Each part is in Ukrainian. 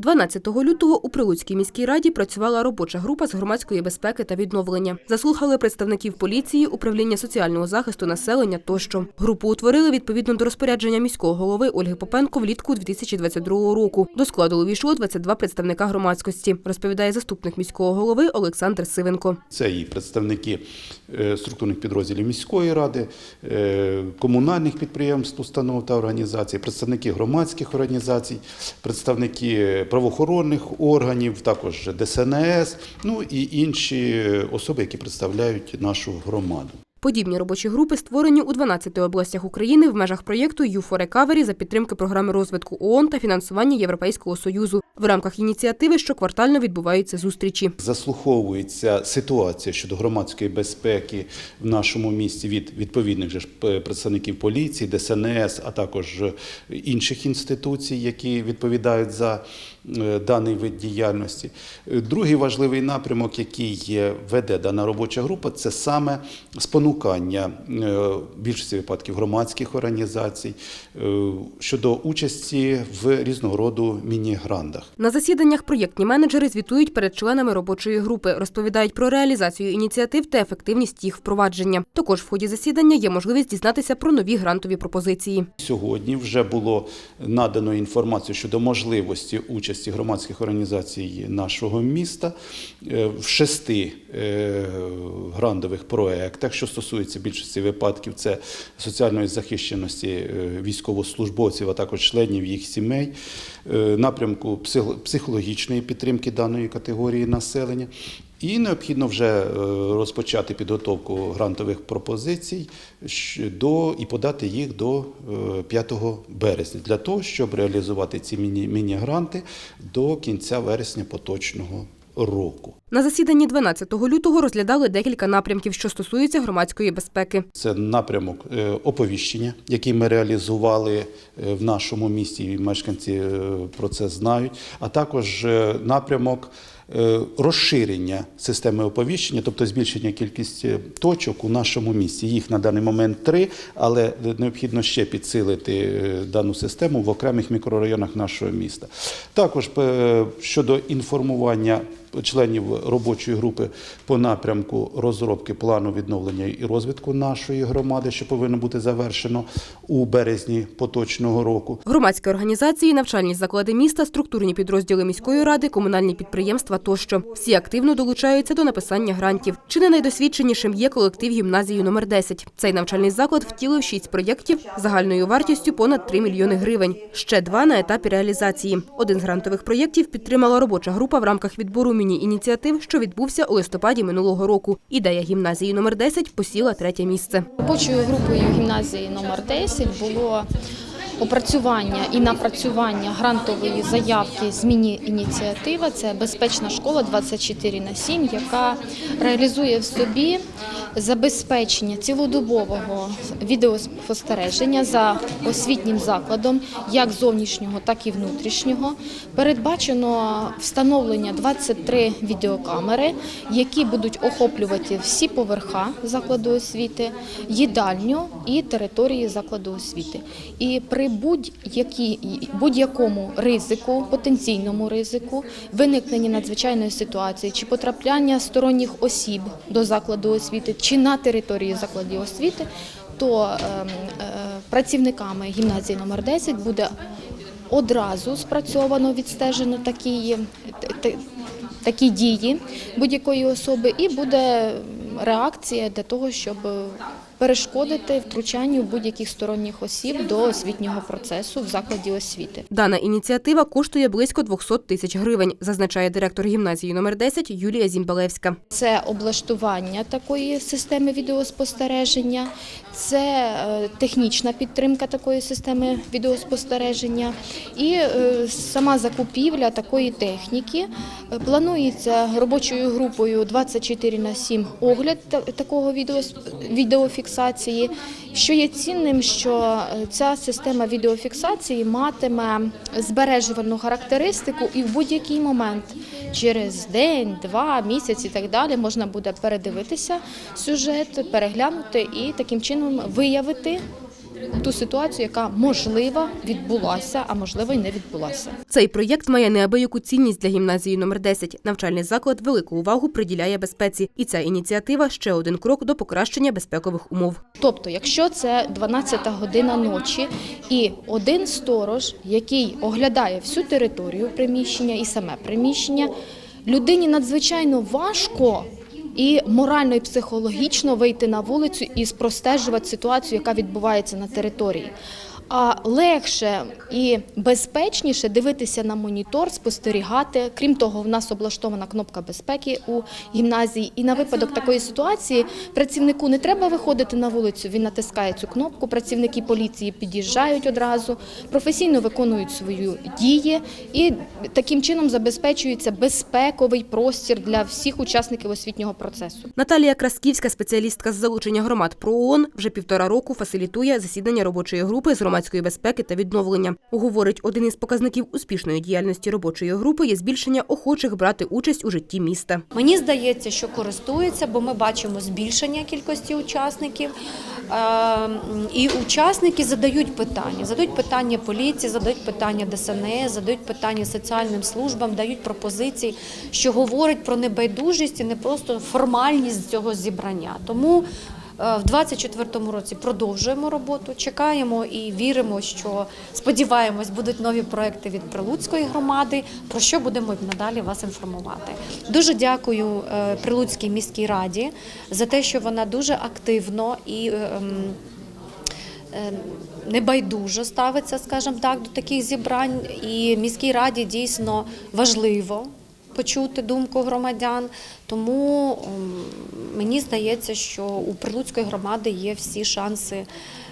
12 лютого у Прилуцькій міській раді працювала робоча група з громадської безпеки та відновлення. Заслухали представників поліції, управління соціального захисту населення тощо. Групу утворили відповідно до розпорядження міського голови Ольги Попенко влітку 2022 року. До складу увійшло 22 представника громадськості, розповідає заступник міського голови Олександр Сивенко. Це і представники е, структурних підрозділів міської ради, е, комунальних підприємств, установ та організацій, представники громадських організацій, представники правоохоронних органів, також ДСНС, ну і інші особи, які представляють нашу громаду. Подібні робочі групи створені у 12 областях України в межах проєкту «You for Recovery» за підтримки програми розвитку ООН та фінансування Європейського союзу. В рамках ініціативи щоквартально відбуваються зустрічі. Заслуховується ситуація щодо громадської безпеки в нашому місті від відповідних же представників поліції, ДСНС, а також інших інституцій, які відповідають за е, даний вид діяльності. Е, Другий важливий напрямок, який веде дана робоча група, це саме спонукання е, більшості випадків громадських організацій е, щодо участі в різного роду міні-грантах. На засіданнях проєктні менеджери звітують перед членами робочої групи, розповідають про реалізацію ініціатив та ефективність їх впровадження. Також в ході засідання є можливість дізнатися про нові грантові пропозиції. Сьогодні вже було надано інформацію щодо можливості участі громадських організацій нашого міста е, в шести грандових грантових проєктах, що стосується більшості випадків, це соціальної захищеності е, військовослужбовців, а також членів їх сімей, е, напрямку психологічної підтримки даної категорії населення. І необхідно вже е, розпочати підготовку грантових пропозицій до, і подати їх до е, 5 березня для того, щоб реалізувати ці міні- міні-гранти до кінця вересня поточного року. На засіданні 12 лютого розглядали декілька напрямків, що стосуються громадської безпеки. Це напрямок е, оповіщення, який ми реалізували е, в нашому місті, і мешканці е, про це знають, а також е, напрямок е, розширення системи оповіщення, тобто збільшення кількості точок у нашому місті. Їх на даний момент три, але необхідно ще підсилити е, дану систему в окремих мікрорайонах нашого міста. Також е, щодо інформування членів робочої групи по напрямку розробки плану відновлення і розвитку нашої громади, що повинно бути завершено у березні поточного року. Громадські організації, навчальні заклади міста, структурні підрозділи міської ради, комунальні підприємства тощо. Всі активно долучаються до написання грантів. Чи не найдосвідченішим є колектив гімназії номер 10 Цей навчальний заклад втілив шість проєктів загальною вартістю понад 3 мільйони гривень. Ще два на етапі реалізації. Один з грантових проєктів підтримала робоча група в рамках відбору міні-ініціатив, що відбувся у листопаді минулого року. Ідея гімназії номер 10 посіла третє місце. Робочою групою гімназії номер 10 було опрацювання і напрацювання грантової заявки зміні ініціатива. Це безпечна школа 24 на 7, яка реалізує в собі забезпечення цілодобового відеоспостереження за освітнім закладом, як зовнішнього, так і внутрішнього. Передбачено встановлення 23 відеокамери, які будуть охоплювати всі поверха закладу освіти, їдальню і території закладу освіти. І при будь-якій- будь-якому ризику, потенційному ризику, виникненні надзвичайної ситуації чи потрапляння сторонніх осіб до закладу освіти чи на території закладів освіти, то ем, е, працівниками гімназії номер 10 буде одразу спрацьовано, відстежено такі, такі дії будь-якої особи, і буде реакція для того, щоб перешкодити втручанню будь-яких сторонніх осіб до освітнього процесу в закладі освіти. Дана ініціатива коштує близько 200 тисяч гривень, зазначає директор гімназії номер 10 Юлія Зімбалевська. Це облаштування такої системи відеоспостереження, це е, технічна підтримка такої системи відеоспостереження і е, сама закупівля такої техніки. Е, Планується робочою групою 24 на 7 огляд такого відеофіксації. Що є цінним, що ця система відеофіксації матиме збережувальну характеристику і в будь-який момент через день, два, місяць і так далі можна буде передивитися сюжет, переглянути і таким чином виявити ту ситуацію, яка можливо відбулася, а можливо й не відбулася. Цей проєкт має неабияку цінність для гімназії номер 10. Навчальний заклад велику увагу приділяє безпеці, і ця ініціатива ще один крок до покращення безпекових умов. Тобто, якщо це 12 година ночі і один сторож, який оглядає всю територію приміщення і саме приміщення, людині надзвичайно важко. І морально і психологічно вийти на вулицю і спростежувати ситуацію, яка відбувається на території. А легше і безпечніше дивитися на монітор, спостерігати. Крім того, в нас облаштована кнопка безпеки у гімназії. І на випадок такої ситуації працівнику не треба виходити на вулицю. Він натискає цю кнопку. Працівники поліції під'їжджають одразу, професійно виконують свої дії і таким чином забезпечується безпековий простір для всіх учасників освітнього процесу. Наталія Красківська, спеціалістка з залучення громад про ООН, вже півтора року фасилітує засідання робочої групи з громадської безпеки та відновлення. Говорить, один із показників успішної діяльності робочої групи є збільшення охочих брати участь у житті міста. Мені здається, що користуються, бо ми бачимо збільшення кількості учасників. Е, І учасники задають питання. Задають питання поліції, задають питання ДСНС, задають питання соціальним службам, дають пропозиції, що говорять про небайдужість і не просто формальність цього зібрання. Тому в 2024 році продовжуємо роботу, чекаємо і віримо, що сподіваємось, будуть нові проекти від Прилуцької громади, про що будемо надалі вас інформувати. Дуже дякую е, Прилуцькій міській раді за те, що вона дуже активно і е, ем, е, небайдужо ставиться, скажімо так, до таких зібрань. І міській раді дійсно важливо почути думку громадян. Тому ем, мені здається, що у Прилуцької громади є всі шанси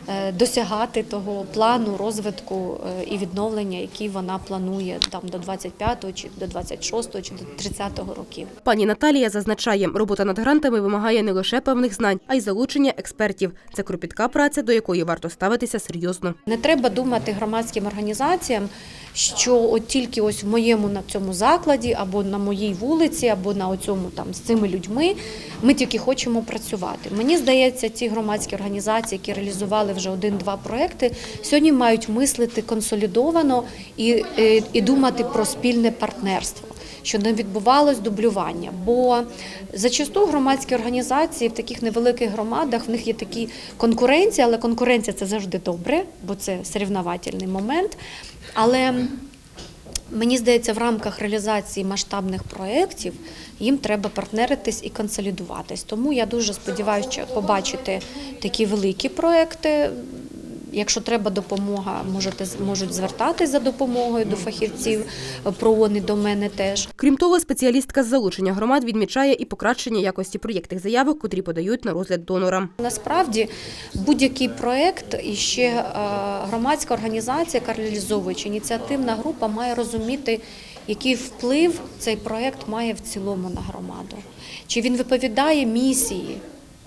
е, досягати того плану розвитку е, і відновлення, який вона планує там до 25-го, чи до 26-го, чи до 30-го років. Пані Наталія зазначає, робота над грантами вимагає не лише певних знань, а й залучення експертів. Це кропітка праця, до якої варто ставитися серйозно. Не треба думати громадським організаціям, що от тільки ось в моєму на цьому закладі, або на моїй вулиці, або на цьому там з цими людьми. Ми тільки хочемо працювати. Мені здається, ті громадські організації, які реалізували вже один-два проекти, сьогодні мають мислити консолідовано і, е, і думати про спільне партнерство. Щоб не відбувалось дублювання, бо зачасту громадські організації в таких невеликих громадах в них є такі конкуренції, але конкуренція це завжди добре, бо це соревновательний момент. Але мені здається, в рамках реалізації масштабних проєктів їм треба партнеритись і консолідуватись. Тому я дуже сподіваюся побачити такі великі проекти. Якщо треба допомога, можете можуть звертатись за допомогою до фахівців про ООН до мене теж. Крім того, спеціалістка з залучення громад відмічає і покращення якості проєктних заявок, котрі подають на розгляд донорам. Насправді будь-який проект і ще е, громадська організація, яка реалізовує чи ініціативна група, має розуміти, який вплив цей проект має в цілому на громаду. Чи він відповідає місії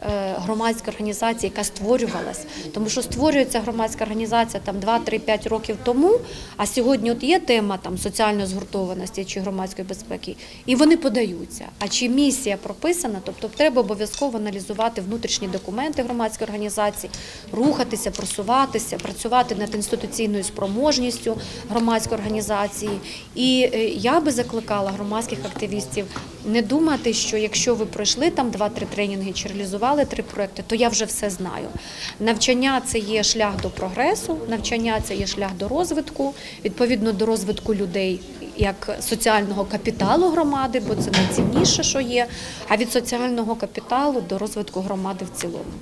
е, громадської організації, яка створювалась, тому що створюється громадська організація там 2-3-5 років тому. А сьогодні от є тема там соціальної згуртованості чи громадської безпеки, і вони подаються. А чи місія прописана? Тобто треба обов'язково аналізувати внутрішні документи громадської організації, рухатися, просуватися, працювати над інституційною спроможністю громадської організації. І е, я би закликала громадських активістів не думати, що якщо ви пройшли там 2-3 тренінги чи реалізували три проекти, то я вже все знаю. Навчання це є шлях до прогресу, навчання це є шлях до розвитку, відповідно до розвитку людей як соціального капіталу громади, бо це найцінніше, що є. А від соціального капіталу до розвитку громади в цілому.